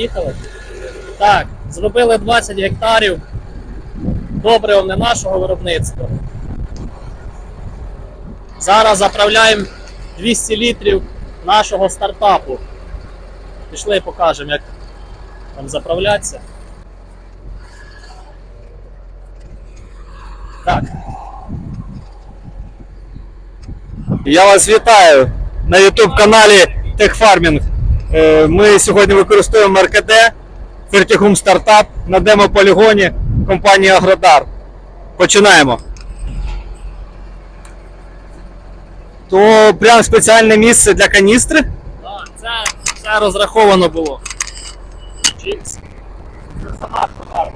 Їхали. Так, зробили 20 гектарів. Добрив не нашого виробництва. Зараз заправляємо 200 літрів нашого стартапу. Пішли покажемо, як там заправлятися. Так. Я вас вітаю на YouTube каналі TechFarming. Е, Ми сьогодні використовуємо РКД Фертігум Стартап на демо-полігоні компанії Агродар. Починаємо. То прям спеціальне місце для каністри. Так, це, це розраховано було. Чіпс. Це сама гарно.